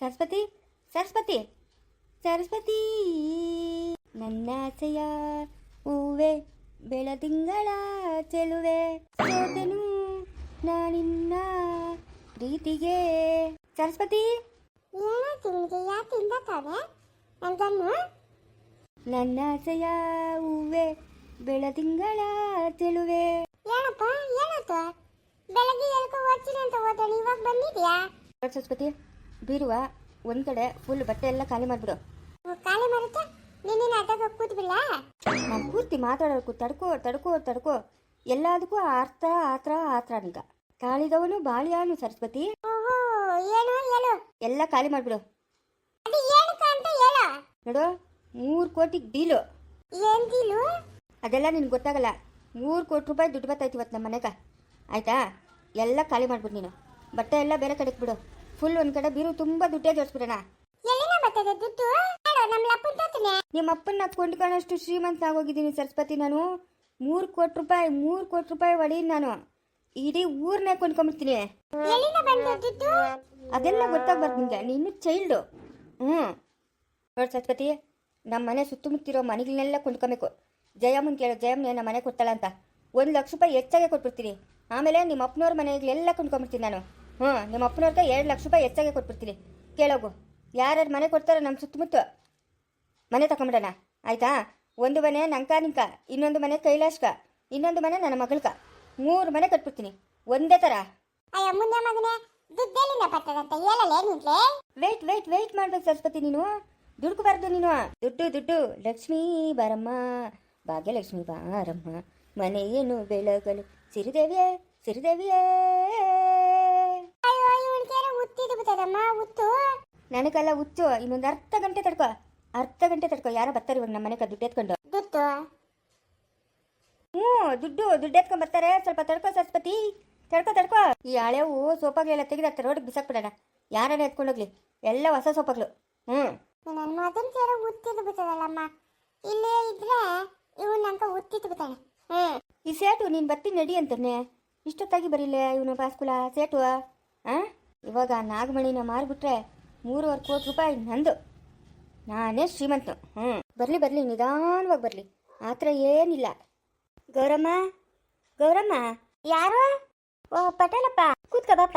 ಸರಸ್ವತಿ ಸರಸ್ವತಿ ಸರಸ್ವತಿ. ನನ್ನಾಸೆಯ ಹೂವೆ ಬೆಳದಿಂಗಳ ಚೆಲುವೆ. ಸೋತೆನು ನಾನಿನ್ನ ಪ್ರೀತಿಗೆ. ಸರಸ್ವತಿ. ಏನಾಯ್ತು ನಿಮಗೆ ಯಾಕಿಂದ ತಾನೆ ನನ್ಗನ್ನು ನನ್ನಾಸೆಯ ಹೂವೆ ಬೆಳದಿಂಗಳ ಚೆಲುವೆ. ಏನಪ್ಪ ಏನಾಯ್ತು? ಬೆಳಗ್ಗೆ ಎಲ್ಕೊ ಓದ್ತೀನಿ ಅಂತ ಇವಾಗ ಬಂದಿದ್ಯಾ? ಸರಸ್ವತಿ ಬೀರುವ ಒಂದ್ ಕಡೆ ಫುಲ್ ಬಟ್ಟೆ ಎಲ್ಲ ಖಾಲಿ ಮಾಡ್ಬಿಡು. ಖಾಲಿ ಮಾಡುತ್ತೆ? ನಿನ್ನ ಅದಾಗ ಕೂತ್ಬಿಲ್ಲ ನಾನು ಪೂರ್ತಿ ಮಾತಾಡೋಕು ತಡ್ಕೋ ತಡ್ಕೋ ತಡ್ಕೋ. ಎಲ್ಲದಕ್ಕೂ ಅರ್ಥ ಆತ್ರ ಆತ್ರ ಅನ್ಕ. ಕಾಳಿದವನು ಬಾಳಿಯಾನು ಸರಸ್ವತಿ. ಏನು ಹೇಳು ಎಲ್ಲ ಖಾಲಿ ಮಾಡ್ಬಿಡು. ಅದು ಏನಕ್ಕ ಅಂತ ಹೇಳು. ನೋಡು ಮೂರು ಕೋಟಿ ಡೀಲು. ಏನು ಡೀಲು? ಅದೆಲ್ಲ ನಿನ್ಗೆ ಗೊತ್ತಾಗಲ್ಲ. ಮೂರು ಕೋಟಿ ರೂಪಾಯಿ ದುಡ್ಡು ಬರ್ತೈತಿ ಇವತ್ತು ನಮ್ಮ ಮನೆಗೆ. ಆಯ್ತಾ? ಎಲ್ಲ ಖಾಲಿ ಮಾಡ್ಬಿಡು ನೀನು. ಬಟ್ಟೆ ಎಲ್ಲ ಬೇರೆ ಕಡೆಗೆ ಬಿಡು. ಫುಲ್ ಒಂದ್ ಕಡೆ ಬೀರು ತುಂಬಾ ದುಡ್ಡೇ ಜೋಡಿಸ್ಬಿಡೋಣ ಎಲ್ಲಿನ ಬರ್ತದೆ ದುಡ್ಡು? ಹೇಳು ನಮ್ಮ ತಾತನೆ ನಿಮ್ಮ ಅಪ್ಪನ್ನ ಕೊಂಡ್ಕೊಳ್ಳೋಷ್ಟು ಶ್ರೀಮಂತ ಆಗೋಗಿದ್ದೀನಿ ಸರಸ್ವತಿ ನಾನು. ಮೂರು ಕೋಟಿ ರೂಪಾಯಿ ಮೂರು ಕೋಟಿ ರೂಪಾಯಿ ಒಡಿ ನಾನು. ಇಡೀ ಊರ್ನೇ ಕೊಂಡ್ಕೊಂಬಿಡ್ತೀನಿ. ದುಡ್ಡು? ಅದೆಲ್ಲ ಗೊತ್ತಾಗ್ಬಾರ್ದು ನಿಂಗೆ. ನೀನು ಚೈಲ್ಡು ಹ್ಞೂ ನೋಡಿ ಸರಸ್ವತಿ ನಮ್ಮ ಮನೆ ಸುತ್ತಮುತ್ತಿರೋ ಮನೆಗಳನ್ನೆಲ್ಲ ಕೊಂಡ್ಕೊಬೇಕು. ಜಯಮ್ಮನ್ ಕೇಳೋ ಜಯಮ್ಮನ ನಮ್ಮ ಮನೆ ಕೊಡ್ತಾಳ ಅಂತ ಒಂದು ಲಕ್ಷ ರೂಪಾಯಿ ಹೆಚ್ಚಾಗೆ ಕೊಟ್ಬಿಡ್ತೀನಿ. ಆಮೇಲೆ ನಿಮ್ಮ ಅಪ್ಪನವ್ರ ಮನೆಗಳೆಲ್ಲ ಕೊಂಡ್ಕೊಂಬಿಡ್ತೀನಿ ನಾನು. ಹ್ಞೂ ನಿಮ್ಮ ಅಪ್ಪನವ್ರಿಗೆ ಎರಡು ಲಕ್ಷ ರೂಪಾಯಿ ಹೆಚ್ಚಾಗೆ ಕೊಟ್ಬಿಡ್ತೀನಿ. ಕೇಳೋಗು. ಯಾರ್ಯಾರು ಮನೆ ಕೊಡ್ತಾರೋ ನಮ್ಮ ಸುತ್ತಮುತ್ತ. ಮನೆ ತಗೊಂಬಿಡೋಣ. ಆಯ್ತಾ? ಒಂದು ಮನೆ ನಂಕ ನಿಂಕ ಇನ್ನೊಂದು ಮನೆ ಕೈಲಾಶ್ಕ ಇನ್ನೊಂದು ಮನೆ ನನ್ನ ಮಗಳ್ಕ. ಮೂರು ಮನೆ ಕಟ್ಬಿಡ್ತೀನಿ. ಒಂದೇ ಥರ ವೇಟ್ ವೇಟ್ ವೇಟ್ ಮಾಡ್ಬೇಕು ಸರಸ್ವತಿ ನೀನು. ದುಡ್ಕಬಾರ್ದು ನೀನು. ದುಡ್ಡು ದುಡ್ಡು. ಲಕ್ಷ್ಮೀ ಬಾರಮ್ಮ. ಭಾಗ್ಯಲಕ್ಷ್ಮಿ ಬಾರಮ್ಮ. ಮನೆಯೇನು ಬೆಳಗಲು ಸಿರಿದೇವಿಯೇ ಸಿರಿದೇವಿಯೇ. ಉತ್ತಿದ್ದು ಉತ್ತು ನನಗೆಲ್ಲ ಹುಚ್ಚು ಇನ್ನೊಂದು ಅರ್ಧ ಗಂಟೆ ತಡ್ಕೋ. ಅರ್ಧ ಗಂಟೆ ತಡ್ಕೋ. ಯಾರೋ ಬರ್ತಾರೆ ಇವಾಗ ನಮ್ಮ ಮನೆಗೆ ದುಡ್ಡು ಎತ್ಕೊಂಡು. ದುಡ್ಡು? ಹ್ಞೂ ದುಡ್ಡು. ದುಡ್ಡು ಎತ್ಕೊಂಡ್ ಬರ್ತಾರೆ. ಸ್ವಲ್ಪ ತಡ್ಕೋ ಸರಸ್ವತಿ. ತಡ್ಕೋ ತಡ್ಕೋ. ಈ ಹಳೆವು ಸೋಪಾಗಳೆಲ್ಲ ತೆಗೆದ ರೋಡಿಗೆ ಬಿಸಾಕ್ಬಿಡೋಣ. ಯಾರನ್ನ ಎತ್ಕೊಂಡೋಗ್ಲಿ ಎಲ್ಲ ಹೊಸ ಸೋಪಾಗ್ಲು ಹ್ಞೂ. ನನ್ನ ಸೇರ ಉತ್ತಿದ್ದು ಇಲ್ಲೇ ಇದ್ರೆ ಇವನ್ ನಂಕ ಉತ್ತಿದ್ದು ಬಿಟ್ಟಾನೆ ಹ್ಮ್ ಈ ಸೇಟು ನೀನು ಬರ್ತೀನಿ ನಡಿ ಅಂತಾನೆ. ಇಷ್ಟೊತ್ತಾಗಿ ಬರೀಲೆ ಇವನು ಬಾಸ್ಕುಲ ಸೇಟು ಆ? ಇವಾಗ ನಾಗಮಣಿನ ಮಾರಿಬಿಟ್ರೆ ಮೂರುವರೆ ಕೋಟಿ ರೂಪಾಯಿ ನಂದು. ನಾನೇ ಶ್ರೀಮಂತ. ಹ್ಞೂ ಬರಲಿ ಬರಲಿ, ನಿಧಾನವಾಗಿ ಬರಲಿ. ಆ ಥರ ಏನಿಲ್ಲ. ಗೌರಮ್ಮ ಗೌರಮ್ಮ. ಯಾರು? ಓ, ಪಟೇಲಪ್ಪ. ಕೂತ್ಕ ಬಾಪ.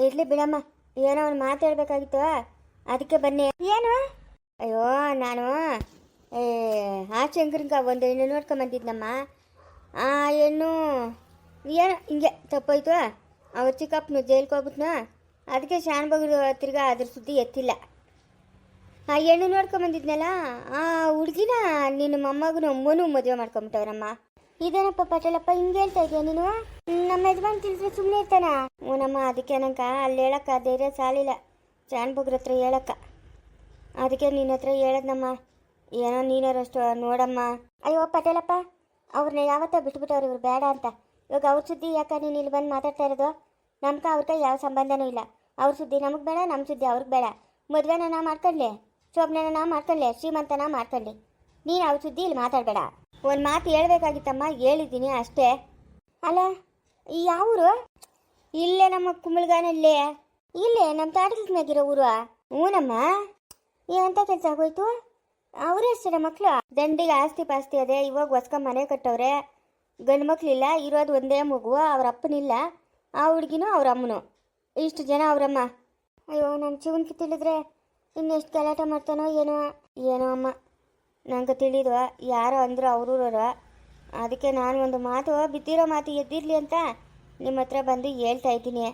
ಇರ್ಲಿ ಬಿಡಮ್ಮ. ಏನೋ ಒಂದು ಮಾತಾಡ್ಬೇಕಾಗಿತ್ತು ಅದಕ್ಕೆ ಬನ್ನಿ. ಏನು? ಅಯ್ಯೋ, ನಾನು, ಏ ಆ ಚಂಗ್ರಿಂಗ ಒಂದು ಹೆಣ್ಣು ನೋಡ್ಕೊಂಬಂದಿದ್ನಮ್ಮ ಆ ಹೆಣ್ಣು, ಏನು, ಹಿಂಗೆ ತಪ್ಪೋಯ್ತು? ಅವ್ರ ಚಿಕ್ಕಪ್ಪನು ಜೈಲ್ಗೆ ಹೋಗ್ಬಿಟ್ನ? ಅದಕ್ಕೆ ಶಾನ್ಬಗ್ರು ತಿರ್ಗಾ ಅದ್ರ ಸುದ್ದಿ ಎತ್ತಿಲ್ಲ. ಆ ಹೆಣ್ಣು ನೋಡ್ಕೊಂಬಂದಿದ್ನಲ್ಲ ಆ ಹುಡುಗಿನ ನಿನ್ನ ಮೊಮ್ಮಗನು ಅಮ್ಮನೂ ಮದುವೆ ಮಾಡ್ಕೊಂಬಿಟ್ಟವ್ರಮ್ಮ. ಇದೇನಪ್ಪ ಪಟೇಲಪ್ಪ, ಹಿಂಗೆ ಹೇಳ್ತಾ ಇದೆಯಾ ನೀನು? ನಮ್ಮ ಯಜಮಾನ್ ತಿಳಿದ್ರೆ ಸುಮ್ಮನೆ ಇರ್ತಾನ. ಹ್ಞೂನಮ್ಮ ಅದಕ್ಕೆ ನಂಕ ಅಲ್ಲಿ ಹೇಳಕ್ಕ ಧೈರ್ಯ ಸಾಲಿಲ್ಲ. ಶಾನ್ಬಗ್ರ ಹತ್ರ ಹೇಳಕ್ಕ. ಅದಕ್ಕೆ ನಿನ್ನ ಹತ್ರ ಹೇಳದ್ನಮ್ಮ. ಏನೋ ನೀನಾರಷ್ಟು ನೋಡಮ್ಮ. ಅಯ್ಯೋ ಪಟೇಲಪ್ಪ, ಅವ್ರನ್ನ ಯಾವತ್ತ ಬಿಟ್ಬಿಟ್ಟವ್ರು ಇವ್ರು ಬೇಡ ಅಂತ. ಇವಾಗ ಅವ್ರ ಸುದ್ದಿ ಯಾಕ ನೀನು ಇಲ್ಲಿ ಬಂದು ಮಾತಾಡ್ತಾ ಇರೋದು? ನಮ್ಗೆ ಅವ್ರಿಗೆ ಯಾವ ಸಂಬಂಧನೂ ಇಲ್ಲ. ಅವ್ರ ಸುದ್ದಿ ನಮಗೆ ಬೇಡ ನಮ್ಮ ಸುದ್ದಿ ಅವ್ರಿಗೆ ಬೇಡ. ಮದುವೆನ ನಾ ಮಾಡ್ಕೊಳ್ಳಿ ಶೋಭನೆನ ನಾ ಮಾಡ್ಕೊಳ್ಳಿ ಶ್ರೀಮಂತನ ಮಾಡ್ಕೊಳ್ಳಿ ನೀನು ಅವ್ರ ಸುದ್ದಿ ಇಲ್ಲಿ ಮಾತಾಡಬೇಡ. ಒಂದು ಮಾತು ಹೇಳ್ಬೇಕಾಗಿತ್ತಮ್ಮ, ಹೇಳಿದ್ದೀನಿ ಅಷ್ಟೇ. ಅಲ್ಲ ಯಾವ ಊರು ಇಲ್ಲೇ ನಮ್ಮ ಕುಂಬಳಗಾನಲ್ಲೇ ಇಲ್ಲೇ ನಮ್ಮ ತಾಟದ ಮ್ಯಾಗಿರೋ ಊರು ಹ್ಞೂನಮ್ಮ ಏನಂತ ಕೆಲಸ ಆಗೋಯ್ತು? ಅವರೇ ಅಷ್ಟೇ ಮಕ್ಕಳು ದಂಡಿಗೆ ಆಸ್ತಿ ಪಾಸ್ತಿ ಅದೇ, ಇವಾಗ ಹೊಸ್ಕ ಮನೆ ಕಟ್ಟವ್ರೆ. ಗಂಡು ಮಕ್ಳಿಲ್ಲ ಇರೋದು ಒಂದೇ ಮಗು, ಅವ್ರ ಅಪ್ಪನಿಲ್ಲ. ಆ ಹುಡುಗಿನೂ ಅವ್ರ ಅಮ್ಮನು. ಇಷ್ಟು ಜನ ಅವರಮ್ಮ. ಅಯ್ಯೋ ನನ್ನ ಜೀವನಕ್ಕೆ ತಿಳಿದ್ರೆ ಇನ್ನೆಷ್ಟು ಗಲಾಟೆ ಮಾಡ್ತಾನೋ ಏನೋ ಏನೋ ಅಮ್ಮ. ನಂಗೆ ತಿಳಿದ್ವ ಯಾರೋ ಅಂದರು ಅವ್ರೂರವರು. ಅದಕ್ಕೆ ನಾನು ಒಂದು ಮಾತು, ಬಿದ್ದಿರೋ ಮಾತು ಎದ್ದಿರಲಿ ಅಂತ ನಿಮ್ಮ ಹತ್ರ ಬಂದು ಹೇಳ್ತಾ ಇದ್ದೀನಿ.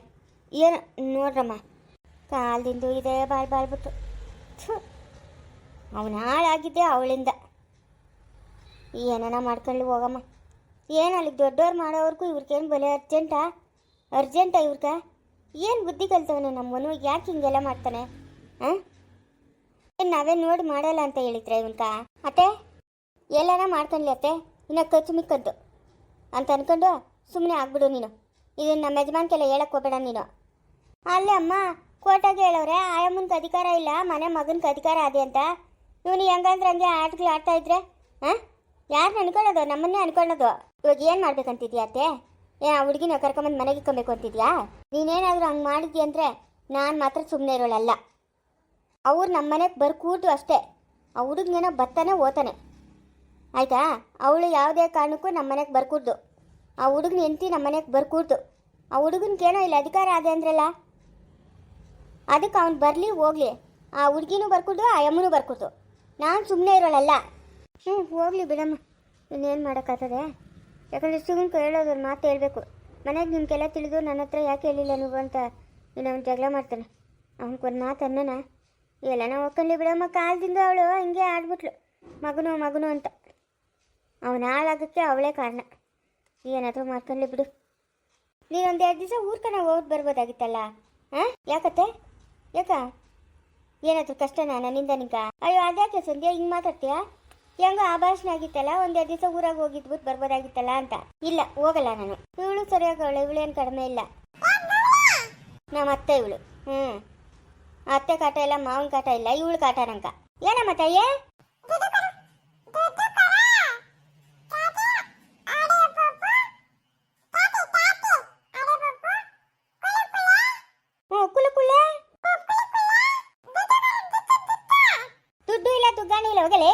ಏನು, ನೋಡ್ರಮ್ಮ. ಕಾಲದಿಂದ ಇದೆ, ಬಾಳ್ ಬಾಳ್ಬಿಟ್ಟು. ಅವನು ಹಾಳಾಗಿದ್ದೆ ಅವಳಿಂದ. ಏನಾನ ಮಾಡ್ಕೊಂಡು ಹೋಗಮ್ಮ. ಏನು ಅಲ್ಲಿಗೆ ದೊಡ್ಡವ್ರು ಮಾಡೋವ್ರಿಗೂ ಇವ್ರಿಗೇನು ಬಲೆ ಅರ್ಜೆಂಟಾ? ಅರ್ಜೆಂಟಾ ಇವ್ರಗ? ಏನು ಬುದ್ಧಿ ಕಲ್ತವನು ನಮ್ಮನು ಯಾಕೆ ಹಿಂಗೆಲ್ಲ ಮಾಡ್ತಾನೆ? ಹಾಂ ಏನು ನಾವೇ ನೋಡಿ ಮಾಡಲ್ಲ ಅಂತ ಹೇಳಿದ್ರೆ ಇವನ್ಕ ಅತ್ತೆ, ಎಲ್ಲಾನ ಮಾಡ್ಕೊಂಡ್ಲಿ ಅತ್ತೆ? ಇನ್ನು ಖರ್ಚು ಮಿಕ್ಕದ್ದು. ಅಂತ ಅನ್ಕೊಂಡು ಸುಮ್ಮನೆ ಆಗ್ಬಿಡು ನೀನು. ಇದನ್ನು ನಮ್ಮ ಯಜಮಾನ್ಕೆಲ್ಲ ಹೇಳಕ್ಕೆ ಹೋಗ್ಬೇಡ ನೀನು. ಅಲ್ಲೇ ಅಮ್ಮ, ಕೋಟಾಗೆ ಹೇಳವ್ರೆ ಆಯಮ್ಮನ್ಗೆ ಅಧಿಕಾರ ಇಲ್ಲ, ಮನೆ ಮಗನ್ಗೆ ಅಧಿಕಾರ ಅದೇ ಅಂತ. ಇವನು ಹೆಂಗಂದ್ರೆ ಹಂಗೆ ಆಟಗಳು ಆಡ್ತಾ ಇದ್ರೆ ಹಾಂ ಯಾರನ್ನ ಅನ್ಕೊಳ್ಳೋದು? ನಮ್ಮನ್ನೇ ಅನ್ಕೊಳ್ಳೋದು. ಇವಾಗ ಏನು ಮಾಡ್ಬೇಕಂತಿದ್ಯಾ ಅತ್ತೆ? ಏ, ಆ ಹುಡುಗಿನ ಕರ್ಕೊಂಬಂದು ಮನೆಗೆ ಇಕ್ಕೊಬೇಕು ಅಂತಿದ್ಯಾ? ನೀನೇನಾದರೂ ಹಂಗೆ ಮಾಡಿದ್ಯ ಅಂದರೆ ನಾನು ಮಾತ್ರ ಸುಮ್ಮನೆ ಇರೋಳಲ್ಲ. ಅವ್ರು ನಮ್ಮ ಮನೆಗೆ ಬರ್ಕೂಟು ಅಷ್ಟೇ. ಆ ಹುಡುಗನೇನೋ ಬರ್ತಾನೆ ಓತಾನೆ. ಆಯ್ತಾ? ಅವಳು ಯಾವುದೇ ಕಾರಣಕ್ಕೂ ನಮ್ಮ ಮನೆಗೆ ಬರ್ಕೂಡ್ದು. ಆ ಹುಡುಗನ ಹೆಂಡತಿ ನಮ್ಮ ಮನೆಗೆ ಬರ್ಕೂಡ್ದು. ಆ ಹುಡುಗನ್ಗೇನೋ ಇಲ್ಲಿ ಅಧಿಕಾರ ಅದೇ ಅಂದ್ರಲ್ಲ? ಅದಕ್ಕೆ ಅವ್ನು ಬರಲಿ, ಹೋಗ್ಲಿ. ಆ ಹುಡುಗಿನೂ ಬರ್ಕೊಡ್ದು, ಆ ಅಮ್ಮನೂ ಬರ್ಕೊಡ್ದು. ನಾನು ಸುಮ್ಮನೆ ಇರೋಳಲ್ಲ. ಹ್ಞೂ ಹೋಗ್ಲಿ ಬಿಡಮ್ಮ. ಇನ್ನೇನು ಮಾಡೋಕ್ಕಾಗ್ತದೆ? ಯಾಕಂದರೆ ಹೇಳೋದು ಒಂದು ಮಾತು ಹೇಳಬೇಕು. ಮನೆಗೆ ನಿಮ್ಗೆಲ್ಲ ತಿಳಿದು ನನ್ನ ಹತ್ರ ಯಾಕೆ ಹೇಳಿಲ್ಲ ನೀವು ಅಂತ ಇನ್ನೊಂದು ಜಗಳ ಮಾಡ್ತಾನೆ. ಅವ್ನಿಗೊಂದು ಮಾತು ಅನ್ನನ. ಎಲ್ಲ ನಾವು ಬಿಡಮ್ಮ, ಕಾಲದಿಂದ ಅವಳು ಹಿಂಗೆ ಆಡ್ಬಿಟ್ಲು. ಮಗನು ಮಗನು ಅಂತ. ಅವನ ಹಾಳಾಗಕ್ಕೆ ಅವಳೇ ಕಾರಣ. ಏನಾದರೂ ಮಾಡ್ಕೊಂಡ್ಲಿ ಬಿಡು. ನೀನೊಂದು ಎರಡು ದಿವಸ ಊರ್ಕನ ಹೋಗಿ ಬರ್ಬೋದಾಗಿತ್ತಲ್ಲ? ಹಾಂ? ಯಾಕತ್ತೆ? ಯಾಕ? ಏನಾದರೂ ಕಷ್ಟನಾ ನನ್ನಿಂದ ನಿಂಗ? ಅಯ್ಯೋ, ಅದ್ಯಾಕೆ ಸಂಧ್ಯಾ ಹಿಂಗೆ ಮಾತಾಡ್ತೀಯಾ? ಹೆಂಗ ಆಭಾಷಣ ಆಗಿತ್ತಲ್ಲ ಒಂದೆರಡು ದಿವಸ ಊರಾಗ ಹೋಗಿದ್ಬಿಟ್ಟು ಬರ್ಬೋದಾಗಿತ್ತಲ್ಲ ಅಂತ. ಇಲ್ಲ, ಹೋಗಲ್ಲ ನಾನು. ಇವಳು ಸರಿಯಾಗವಳು ಇವಳೇನು ಕಡಿಮೆ ಇಲ್ಲ. ನಮ್ಮ ಅತ್ತೆ ಇವಳು. ಹ್ಮ್. ಅತ್ತೆ ಕಾಟ ಇಲ್ಲ, ಮಾವನ ಕಾಟ ಇಲ್ಲ, ಇವಳು ಕಾಟ ನಂಕ ಏನಮ್ಮ ತಾಯೇ ಹ್ಞೂ ಕುಲು ಕುಲೆ ದುಡ್ಡು ಇಲ್ಲ ದುಗ್ಗಾಣಿ ಇಲ್ಲ ಹೋಗಲೇ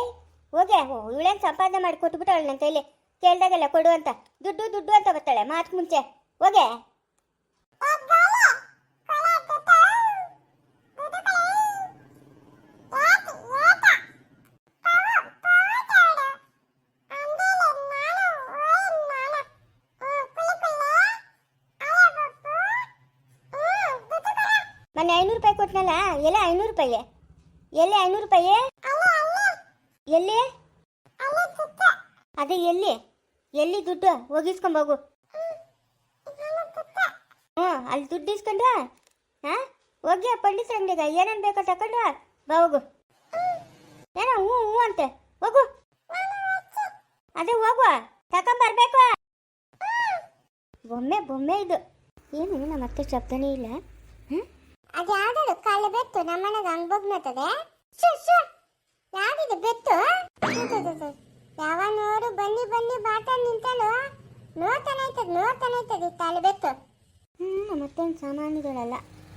ಹೋಗೆ ಇವಳೇನು ಸಂಪಾದನೆ ಮಾಡಿ ಕೊಟ್ಬಿಟ್ಟವಳು ನನ್ನ ಕೈಲಿ ಕೇಳ್ದಾಗೆಲ್ಲ ಕೊಡು ಅಂತ. ದುಡ್ಡು ದುಡ್ಡು ಅಂತ ಬರ್ತಾಳೆ ಮಾತು ಮುಂಚೆ. ಹೋಗೆ. ಮೊನ್ನೆ ಐನೂರು ರೂಪಾಯಿ ಕೊಟ್ನಲ್ಲ? ಎಲ್ಲ ಐನೂರು ರೂಪಾಯಿ ಎಲ್ಲಿ ಐನೂರು ರೂಪಾಯಿ ಎಲ್ಲಿ? ಅದೇ ಎಲ್ಲಿ? ಎಲ್ಲಿ ದುಡ್ಡು? ಹೋಗಿಸ್ಕೊಂಬೋಗು ಹ್ಞೂ ಅಲ್ಲಿ ದುಡ್ಡು ಇಸ್ಕೊಂಡ್ರ? ಹಾಂ? ಹೋಗಿ ಪಂಡಿತರ ಅಂಗಡಿಗ, ಏನೇನು ಬೇಕೋ ತಕೊಂಡು ಬಾ ಹೋಗು. ಏನೋ, ಹ್ಞೂ ಹ್ಞೂ ಅಂತೆ. ಹೋಗು. ಅದೇ ಹೋಗು ತಕೊಂಬರ್ಬೇಕು ಬೊಮ್ಮೆ ಬೊಮ್ಮೆ ಇದು. ಏನು ನಮ್ಮ ಅತ್ತೆ ಶಬ್ದನೇ ಇಲ್ಲ. ಹ್ಞೂ ಅದು ಯಾವ್ದಾದ್ರು ಕಾಲು ಬೆತ್ತು ನಮ್ಮನೆಗೆ ಹಂಗೆ ಬಗ್ನತದೆ ಯಾವ್ದಿದೆ ಬೆತ್ತು? ಯಾವ ನೋಡು ಬನ್ನಿ ಬನ್ನಿ ಬಾಟ ನಿಂತಲು ನೋಡ್ತಾನೆ ಆಯ್ತದ ನೋಡ್ತಾನೆ ಆಯ್ತದ ಕಾಲು ಬೆತ್ತು ಹ್ಮ್ ನಮ್ಮತ್ತೇನು ಸಾಮಾನ್ಯಗಳಲ್ಲ.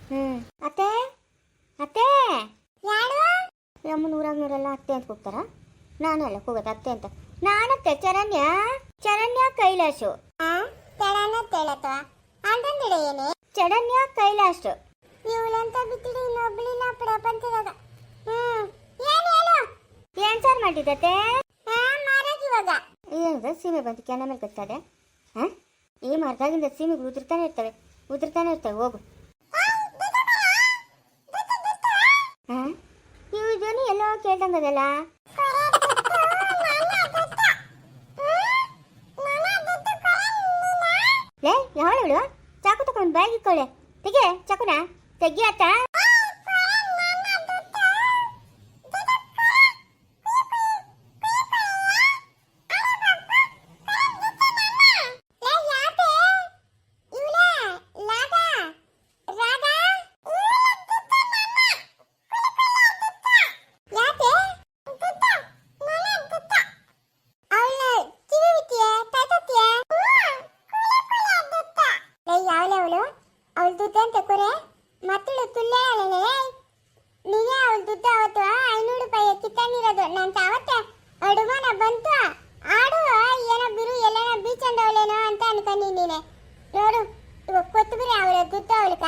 ಹ್ಮ್. ಅತ್ತೆ? ಅತ್ತೆ? ಯಾರು? ನಮ್ಮ ನೂರಾಗ ನೋಡಲ್ಲ ಅತ್ತೆ ಅಂತ ಕೂಗ್ತಾರ? ನಾನು ಅಲ್ಲ ಕೂಗೋದು ಅತ್ತೆ ಅಂತ. ನಾನತ್ತೆ ಚರಣ್ಯ? ಚರಣ್ಯ ಕೈಲಾಶು. ತೆಳನ ತೆಳತ ಅಂತಂದಿಡ ಏನೇ? ಚರಣ್ಯ ಕೈಲಾಶ್. ಇವಳಂತ ಬಿಟ್ಟಿಡಿ ಇನ್ನೊಬ್ಳಿಲ್ಲ ಪ್ರಪಂಚದಾಗ. ಹ್ಮ್. ಏನು ಏನು ಏನ್ ಸಾರ್ ಮಾಡಿದತ್ತೆ ಏನದ ಸೀಮೆ ಬಂತು ಕೆನ ಮೇಲೆ ಗೊತ್ತಾದೆ ಹಾ? ಈ ಮರದಾಗಿಂದ ಸೀಮೆಗೆ ಉದುರ್ತಾನೆ ಇರ್ತವೆ. ಉದುರ್ತಾನೆ ಇರ್ತವೆ, ಹೋಗು. ಹಾ? ಇವು ಧ್ವನಿ ಎಲ್ಲೋ ಕೇಳ್ದಂಗದಲ್ಲ? ಲೇ, ಯಾವಳು ಚಾಕು ತಗೊಂಡು ಬ್ಯಾಗ್ ಇಕ್ಕೊಳ್ಳೆ ತೆಗೆ, ಚಾಕುನ. ತೆಗಿ ಆತ ಯಾವಳವಳು ಅವಳ ದುಡ್ಡು ಅಂತ ಕೊರೆ ಮತ್ತಳು ತುಲ್ಲೆ ನೀನೇ ಅವಳ ದುಡ್ಡು ಅವತ್ತು ಐನೂರು ರೂಪಾಯಿ ನಂತ ಅವತ್ತೆ ಅಡುಮಾನ ಬಂತು. ಆಡು ಏನೋ ಬಿರು ಎಲ್ಲನ ಬೀಚ್ ಅಂದವಳೇನೋ ಅಂತ ಅನ್ಕೊಂಡಿ ನೀನೆ. ನೋಡು ಇವಾಗ ಕೊತ್ತಂಬರಿ ಅವಳ ದುಡ್ಡು ಅವಳಕ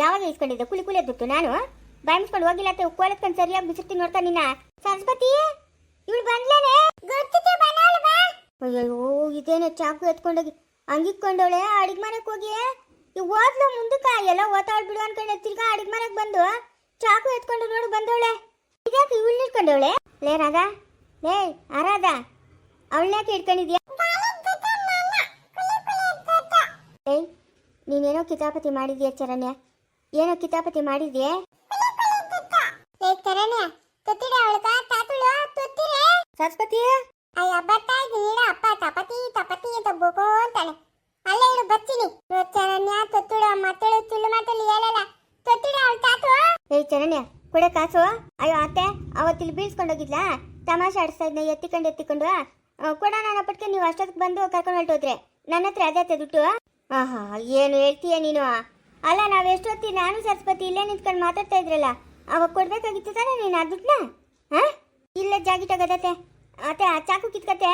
ಯಾವಾಗ ಇಸ್ಕೊಂಡಿದ್ದೆ? ಕುಲಿ ಕುಲಿ ದುಡ್ಡು ನಾನು? ಬಾಯ್ ಮುಚ್ಕೊಂಡು ಹೋಗಿಲ್ಲ ಅಂತ ಕೋಲತ್ಕೊಂಡು ಸರಿಯಾಗಿ ಬಿಸಿರ್ತೀನಿ ನೋಡ್ತಾ ನಿನ್ನ ಸರಸ್ವತಿ ಇವಳು ಬಂದ್ಲೇನೆ? ಅಯ್ಯೋ ಇದೇನೆ ಚಾಕು ಎತ್ಕೊಂಡೋಗಿ. ಹಂಗಿಕ್ಕೊಂಡವಳೆ ಅಡಿಗೆ ಮನೆಗೆ ಹೋಗಿ ಈ ಓದ್ಲ ಮುಂದಕ್ಕೆ? ಎಲ್ಲ ಓತಾಳ್ ಬಿಡು ಅನ್ಕೊಂಡೆ. ತಿರ್ಗಾ ಅಡಿಗೆ ಮನೆಗೆ ಬಂದು ಚಾಕು ಎತ್ಕೊಂಡು ನೋಡು ಬಂದವಳೆ. ಇದ್ಯಾಕೆ ಇವಳು ಇಟ್ಕೊಂಡವಳೆ? ಲೇ ರಾಧಾ ಲೇ ಆರಾಧ ಅವಳನ್ಯಾಕೆ ಇಟ್ಕೊಂಡಿದ್ಯಾ? ಏಯ್ ನೀನೇನೋ ಕಿತಾಪತಿ ಮಾಡಿದ್ಯಾ ಚರಣ್ಯ? ಏನೋ ಕಿತಾಪತಿ ಮಾಡಿದ್ಯೆ? ಸರಸ್ವತಿ ಅಯ್ಯ ಬರ್ತಾ ಇದ್ದೀನಿ ಅಪ್ಪ ತಪತಿ ತಪತಿ ಅಂತ ಬೋಕೋ ಅಂತಾನೆ. ಅಲ್ಲ ಬರ್ತೀನಿ. ಚರಣ್ಯ ತೊತ್ತುಡು ಮತ್ತಳು ತುಳು ಮಾತಲ್ಲಿ ಹೇಳಲ್ಲ. ತೊತ್ತುಡು ಅವಳು ತಾತು? ಏ ಚರಣ್ಯ ಕೊಡ ಕಾಸು. ಅಯ್ಯೋ ಅತ್ತೆ ಅವತ್ತಿಲ್ಲಿ ಬೀಳ್ಸ್ಕೊಂಡೋಗಿದ್ಲಾ ತಮಾಷೆ ಆಡಿಸ್ತಾ ಇದ್ನ, ಎತ್ತಿಕೊಂಡು ಎತ್ತಿಕೊಂಡು. ಕೊಡ ನಾನು ಪಟ್ಕೆ, ನೀವು ಅಷ್ಟೊತ್ತಿಗೆ ಬಂದು ಕರ್ಕೊಂಡು ಹೊರಟೋದ್ರೆ. ನನ್ನ ಹತ್ರ ಅದೇ ದುಡ್ಡು. ಆಹಾ, ಏನು ಹೇಳ್ತೀಯ ನೀನು? ಅಲ್ಲ, ನಾವು ಎಷ್ಟೊತ್ತಿ ನಾನು ಸರಸ್ವತಿ ಇಲ್ಲೇ ನಿಂತ್ಕೊಂಡು ಮಾತಾಡ್ತಾ ಇದ್ರಲ್ಲ, ಅವಾಗ ಕೊಡ್ಬೇಕಾಗಿತ್ತು ತಾನೇ ನೀನು ಆ ದುಡ್ಡನ್ನ? ಹಾ ಇಲ್ಲ ಜಾಗಿಟಾಗದತ್ತೆ ಅತ್ತೆ, ಆ ಚಾಕು ಕಿತ್ಕತ್ತೆ.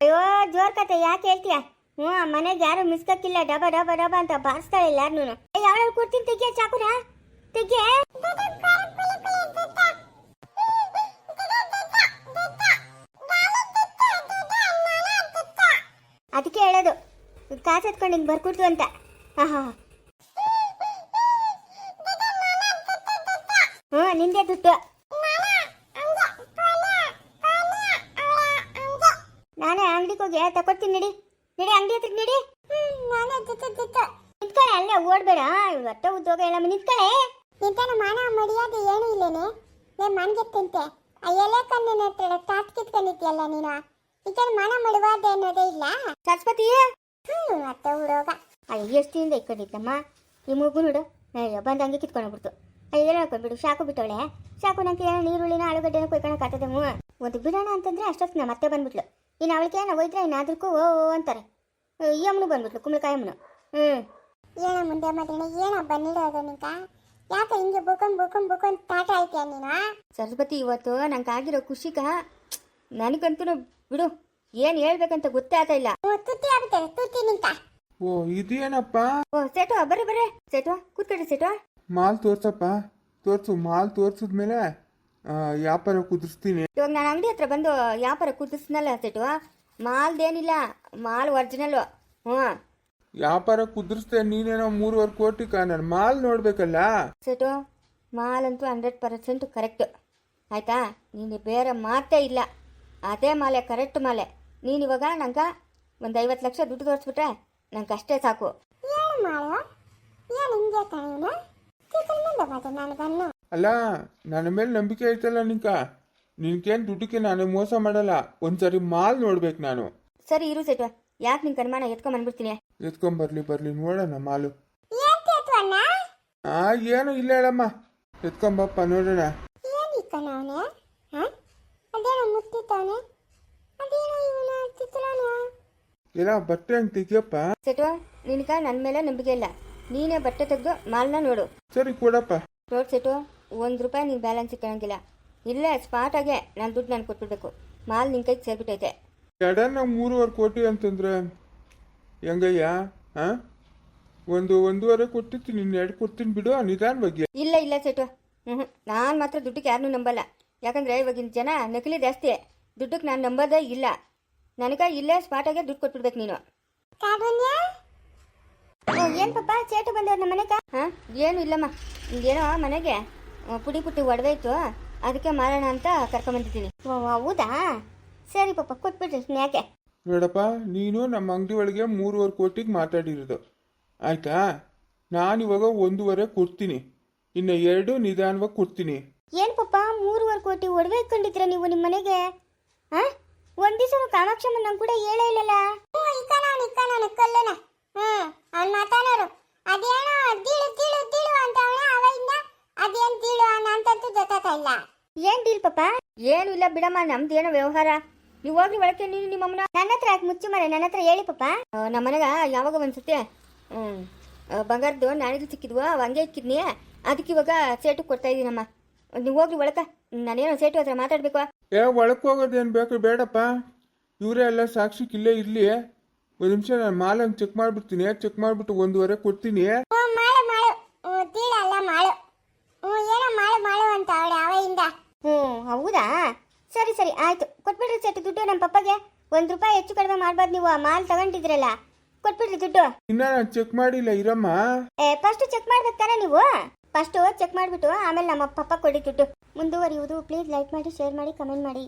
ಅಯ್ಯೋ, ಜೋರ್ ಕತೆ, ಯಾಕೆ ಹೇಳ್ತೀಯ? ಹ್ಞೂ ಮನೆಗೆ ಯಾರು ಮಿಸ್ಕಕ್ಕಿಲ್ಲ ಡಬ ಡಬ ಡಬ ಅಂತ ಬಾರಿಸ್ತಾಳೆ ಎಲ್ಲಾರ್ನು ಯಾವಾಗ ಕೊಡ್ತೀನಿ ತೆಗಿಯ ಚಾಕುನ ತೆಗಿಯ? ಅದಕ್ಕೆ ಹೇಳೋದು. ಕಾಸು ಎತ್ಕೊಂಡು ಹಿಂಗೆ ಬರ್ಕೊಡ್ತು ಅಂತ. ಹಾಂ ಹಾಂ. ಹ್ಞೂ, ನಿಂದೆ ದುಡ್ಡು. ತಕೊಡ್ತೀನಿ ನಡಿ. ನಡಿ ಅಂಗಡಿ ಹತ್ರ ನಡಿ ನಿಂತ್ಕೊಳ್ಳಿ ಅಲ್ಲೇ ಓಡ್ಬೇಡ. ಒಟ್ಟ ಉದ್ಯೋಗ ಹೇಳಮ್ಮ ನಿಂತ್ಕೊಳ್ಳಿ. ನಿಂತಾನ ಮಾನ ಮಡಿಯೋದು ಏನು ಇಲ್ಲೇನೆ. ಲೇ ಮನ್ಗೆತ್ತಂತೆ. ಆ ಎಲೆ ಕಣ್ಣಿನ ಹತ್ರ ತಾಟ್ ಕಿತ್ಕೊಂಡಿದ್ಯಲ್ಲ ನೀನು. ನಿಂತನ ಮಾನ ಮಡುವಾದ ಅನ್ನೋದೇ ಇಲ್ಲ. ಸರಸ್ವತಿ ಹ್ಞೂ ಮತ್ತೆ ಹುಡುಗ ಅಯ್ಯ ಎಷ್ಟಿಂದ ಇಟ್ಕೊಂಡಿದ್ದಮ್ಮ ಈ ಮಗು ನೋಡು. ಬಂದು ಹಂಗೆ ಕಿತ್ಕೊಂಡ್ಬಿಡ್ತು. ಅಯ್ಯ ಹಾಕೊಂಡ್ಬಿಡು ಶಾಕು ಬಿಟ್ಟವಳೆ. ಶಾಕು ನಂಗೆ ಏನೋ ನೀರುಳ್ಳಿನ ಆಲೂಗಡ್ಡೆನ ಕೊಯ್ಕೊಳಕ್ಕಾಗ್ತದೆ ಆಗ್ತದೆ ಒಂದು ಬಿಡೋಣ ಅಂತಂದ್ರೆ ಅಷ್ಟೊತ್ತು ನಮ್ಮ ಮತ್ತೆ ಬಂದ್ಬಿಟ್ಲು. ಇನ್ನು ಅವಳಿಗೆ ಏನೋ ಹೋಯ್ದ್ರೆ ಇನ್ನು ಅದಕ್ಕೂ ಓ ಓ ಅಂತಾರೆ. ಈ ಅಮ್ಮನು ಬಂದ್ಬಿಟ್ಲು ಕುಂಬಳಕಾಯಿ ಅಮ್ಮನು. ಹ್ಞೂ ಏನ ಮುಂದೆ ಮದನ ಏನ ಬಂದಿಡೋದು ನಿಂಕ ಯಾಕೆ ಹಿಂಗೆ ಬುಕೊಂಡ್ ಬುಕೊಂಡ್ ಬುಕೊಂಡ್ ತಾಟ ಆಯ್ತೀಯ ನೀನು? ಸರಸ್ವತಿ ಇವತ್ತು ನಂಗೆ ಆಗಿರೋ ಖುಷಿಗ ನನಗಂತೂ ಬಿಡು ಏನು ಹೇಳ್ಬೇಕಂತ ಗೊತ್ತೇ ಆಗ್ತಾ ಇಲ್ಲ. ಓ, ತುತ್ತಿ ಆಗ್ಬಿಟ್ಟೆ ತುತ್ತಿ ನಿಂಕ ಓ ಇದೇನಪ್ಪ? ಓ ಸೇಟು ಬರ್ರಿ ಬರ್ರಿ. ಸೇಟು ಕೂತ್ಕೊಳ್ಳಿ ಸೇಟು. ಮಾಲ್ ತೋರ್ಸಪ್ಪ ತೋರ್ಸು ಮಾಲ್ ತೋರ್ಸಿದ್ಮೇಲೆ ವ್ಯಾಪಾರ ಕುದಿಸ್ತೀನಿ ಇವಾಗ ನಾನು ಅಂಗಡಿ ಹತ್ರ ಬಂದು ವ್ಯಾಪಾರ ಕುದಿಸ್ನಲ್ಲ ಸೇಟು ಮಾಲ್ದೇನಿಲ್ಲ ಮಾಲ್ ಒರಿಜಿನಲ್ಲು ಹ್ಞೂ ವ್ಯಾಪಾರ ಕುದಿಸ್ತೆ ನೀನೇನೋ ಮೂರುವರೆ ಕೋಟಿ ನಾನು ಮಾಲ್ ನೋಡ್ಬೇಕಲ್ಲ? ಸೇಟು ಮಾಲ್ ಅಂತೂ ಹಂಡ್ರೆಡ್ ಪರ್ಸೆಂಟ್ ಕರೆಕ್ಟ್ ಆಯ್ತಾ? ನೀನು ಬೇರೆ ಮಾತೇ ಇಲ್ಲ. ಅದೇ ಮಾಲೆ ಕರೆಕ್ಟ್ ಮಾಲೆ. ನೀನು ಇವಾಗ ನಂಗೆ ಒಂದು ಐವತ್ತು ಲಕ್ಷ ದುಡ್ಡು ತೋರಿಸ್ಬಿಟ್ರೆ ನಂಗೆ ಅಷ್ಟೇ ಸಾಕು. ಏನು ಮಾಡು ಏನು ಹಿಂಗೆ ತಾನೇನು ತಿಳ್ಕೊಂಡು ನಾನು ನನಗನ್ನು ಅಲ್ಲ ನನ್ನ ಮೇಲೆ ನಂಬಿಕೆ ಐತಲ್ಲ ನಿಂಕ ನಿನ್ಕೇನು ದುಡ್ಡಕ್ಕೆ ನಾನು ಮೋಸ ಮಾಡಲ್ಲ. ಒಂದ್ಸರಿ ಮಾಲ್ ನೋಡ್ಬೇಕು ನಾನು. ಸರಿ ಇರು ಸೇಟು ಯಾಕೆ ನಿನ್ ಕನ್ಮಾನ ಎತ್ಕೊಂಬಂದ್ಬಿಡ್ತೀನಿ ಎತ್ಕೊಂಬರ್ಲಿ ಬರ್ಲಿ ನೋಡೋಣ ಮಾಲು. ಆ ಏನು ಇಲ್ಲ ಹೇಳಮ್ಮ. ಎತ್ಕೊಂಬಪ್ಪ ನೋಡೋಣ. ಇಲ್ಲ ಬಟ್ಟೆ ಹಂಗೆ ತೆಗಿಯಪ್ಪ. ಸೇಟು ನಿನಗೆ ನನ್ನ ಮೇಲೆ ನಂಬಿಕೆ ಇಲ್ಲ. ನೀನೇ ಬಟ್ಟೆ ತೆಗೆದು ಮಾಲ್ನ ನೋಡು. ಸರಿ ಕೊಡಪ್ಪ. ನೋಡ್ ಸೇಟು ಒಂದು ರೂಪಾಯಿ ನಿಂಗೆ ಬ್ಯಾಲೆನ್ಸ್ ಇಟ್ಕೊಳಂಗಿಲ್ಲ ಇಲ್ಲೇ ಸ್ಪಾಟಾಗೆ ನಾನು ದುಡ್ಡು ನಾನು ಕೊಟ್ಬಿಡ್ಬೇಕು. ಮಾಲ್ ನಿನ್ನ ಕೈಗೆ ಸೇರ್ಬಿಟ್ಟೈತೆ. ಸಡನ್ ಮೂರುವರೆ ಕೋಟಿ ಅಂತಂದ್ರೆ ಹೆಂಗಯ್ಯ? ಹಾ ಒಂದು ಒಂದೂವರೆ ಕೊಟ್ಟಿರ್ತೀನಿ ನಿನ್ನ ಎರಡು ಕೊಡ್ತೀನಿ ಬಿಡು ನಿಧಾನವಾಗಿ ಬಗ್ಗೆ. ಇಲ್ಲ ಇಲ್ಲ ಸೆಟು. ಹ್ಞೂ ನಾನು ಮಾತ್ರ ದುಡ್ಡಿಗೆ ಯಾರನ್ನೂ ನಂಬಲ್ಲ. ಯಾಕಂದರೆ ಇವಾಗಿನ ಜನ ನಕಲಿ ಜಾಸ್ತಿ. ದುಡ್ಡಕ್ಕೆ ನಾನು ನಂಬೋದೇ ಇಲ್ಲ. ನನಗೆ ಇಲ್ಲೇ ಸ್ಪಾಟಾಗೆ ದುಡ್ಡು ಕೊಟ್ಬಿಡ್ಬೇಕು ನೀನು. ಏನು ಪಾಪ ಸೇಟು ಬಂದವ್ರು ನಮ್ಮ ಮನೆಗೆ? ಹಾಂ? ಏನು ಇಲ್ಲಮ್ಮ. ಏನೋ ಮನೆಗೆ. ಪುಡಿ ಪುಟ್ಟಿ ಒಡವೆ ಇತ್ತು ಅದಕ್ಕೆ ಮಾರೋಣ ಅಂತ ಕರ್ಕೊಂಬಂದಿದ್ದೀನಿ. ಓ ಹೌದಾ? ಸರಿ ಪಾಪ ಕೊಟ್ಬಿಡ್ರಿ ಯಾಕೆ? ನೋಡಪ್ಪ ನೀನು ನಮ್ಮ ಅಂಗಡಿ ಒಳಗೆ ಮೂರುವರೆ ಕೋಟಿಗೆ ಮಾತಾಡಿರೋದು. ಆಯ್ತಾ? ಇವಾಗ ಒಂದೂವರೆ ಕೊಡ್ತೀನಿ. ಇನ್ನು ಎರಡು ನಿಧಾನವಾಗಿ ಕೊಡ್ತೀನಿ. ಏನು ಪಾಪ ಮೂರುವರೆ ಕೋಟಿ ಒಡವೆ ಇಟ್ಕೊಂಡಿದ್ರ ನೀವು ನಿಮ್ಮ ಮನೆಗೆ? ಹಾಂ ಒಂದು ದಿವಸ ಕಾಮಾಕ್ಷಮ್ಮ ನಂಗೆ ಕೂಡ ಹೇಳೇ ಇಲ್ಲಲ್ಲ ಹ್ಞೂ ಇಕ್ಕನ ಅವನು ಇಕ್ಕನ ಅವನು ಕಲ್ಲನ ಹ್ಞೂ ಅವ್ನು ಮಾತಾಡೋರು ಅದೇನೋ ದೀಳು ದೀಳು ದೀಳು ಅಂತ ಅವನ ಅವಾಗಿಂದ ಅದೇನು ದೀಳು ಅನ್ನ ಅಂತಂತೂ ಗೊತ್ತಾಗ್ತಾ ಇಲ್ಲ ಏನ್ ಡೀಲ್ ಪಾಪ ಏನು ಇಲ್ಲ ಬಿಡಮ್ಮ ನಮ್ದು ಏನೋ ವ್ಯವಹಾರ. ನೀವು ಹೋಗ್ರಿ ಒಳಕ್ಕೆ ನೀನು ನಿಮ್ಮಮ್ಮನ ನನ್ನ ಹತ್ರ ಯಾಕೆ ಮುಚ್ಚು ಮನೆ ನನ್ನ ಹತ್ರ ಹೇಳಿ ಪಾಪ ನಮ್ಮ ಮನೆಗ ಯಾವಾಗ ಒಂದ್ಸತಿ ಹ್ಞೂ ಬಂಗಾರದ್ದು ನಾಳೆಗೆ ಸಿಕ್ಕಿದ್ವು ಹಂಗೆ ಇಕ್ಕಿದ್ನಿ. ಅದಕ್ಕೆ ಇವಾಗ ಸೇಟು ಕೊಡ್ತಾ ಇದ್ದೀನಮ್ಮ ನೀವು ಹೋಗ್ರಿ ಒಳಕ. ನಾನೇನೋ ಸೇಟು ಹತ್ರ ಮಾತಾಡ್ಬೇಕು. ಏ ಒಳಕ್ಕೆ ಹೋಗೋದೇನು ಬೇಕು ಬೇಡಪ್ಪ. ಇವರೇ ಎಲ್ಲ ಸಾಕ್ಷಿಗೆ ಇಲ್ಲೇ ಇರಲಿ. ಒಂದು ನಿಮಿಷ ನಾನು ಮಾಲ್ ಹಂಗೆ ಚೆಕ್ ಮಾಡಿಬಿಡ್ತೀನಿ. ಚೆಕ್ ಮಾಡಿಬಿಟ್ಟು ಒಂದೂವರೆ ಕೊಡ್ತೀನಿ ಹ್ಞೂ ಮಾಡು ಮಾಡು ಹ್ಞೂ ದೀಳು ಅಲ್ಲ ಮಾಡು ಹ್ಞೂ ಏನೋ ಮಾಡು ಮಾಡು ಅಂತ ಅವಳೆ ಅವಾಗಿಂದ ಹ್ಞೂ ಹೌದಾ ಸರಿ ಆಯ್ತು. ಕೊಟ್ಬಿಡ್ರಿ ಸೆಟ್ ದುಡ್ಡು ನಮ್ಮ ಪಪ್ಪಗೆ. ಒಂದು ರೂಪಾಯಿ ಹೆಚ್ಚು ಕಡಿಮೆ ಮಾಡ್ಬಾರ್ದು ನೀವು. ಆ ಮಾಲ್ ತಗೊಂಡಿದ್ರಲ್ಲ. ಕೊಟ್ಬಿಡ್ರಿ ದುಡ್ಡು. ಇನ್ನ ನಾನು ಚೆಕ್ ಮಾಡಿಲ್ಲ ಇರಮ್ಮ. ಏ ಫಸ್ಟ್ ಚೆಕ್ ಮಾಡ್ಬೇಕು ತಾನೇ ನೀವು? ಫಸ್ಟ್ ಚೆಕ್ ಮಾಡಿಬಿಟ್ಟು ಆಮೇಲೆ ನಮ್ಮ ಪಪ್ಪ ಕೊಡಿ ದುಡ್ಡು. ಮುಂದುವರಿಯುವುದು. ಪ್ಲೀಸ್ ಲೈಕ್ ಮಾಡಿ ಶೇರ್ ಮಾಡಿ ಕಮೆಂಟ್ ಮಾಡಿ.